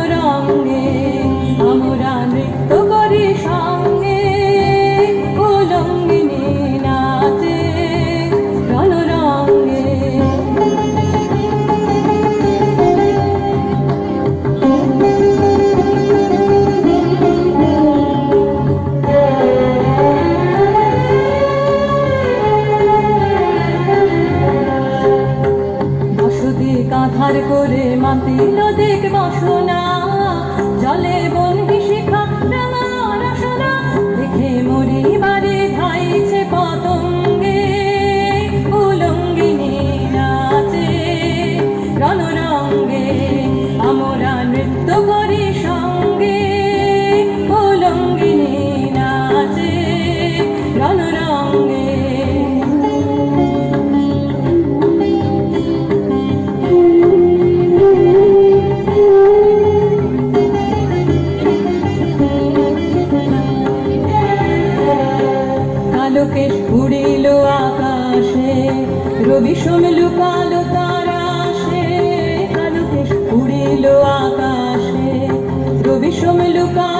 মনোরম পার করে মাতিল দেখ বাসনা জলে বন্দিশ আলোকে উড়িল আকাশে রবি সোম লুকালো তারাশে আলোকে উড়িল আকাশে রবি সোম লুকালো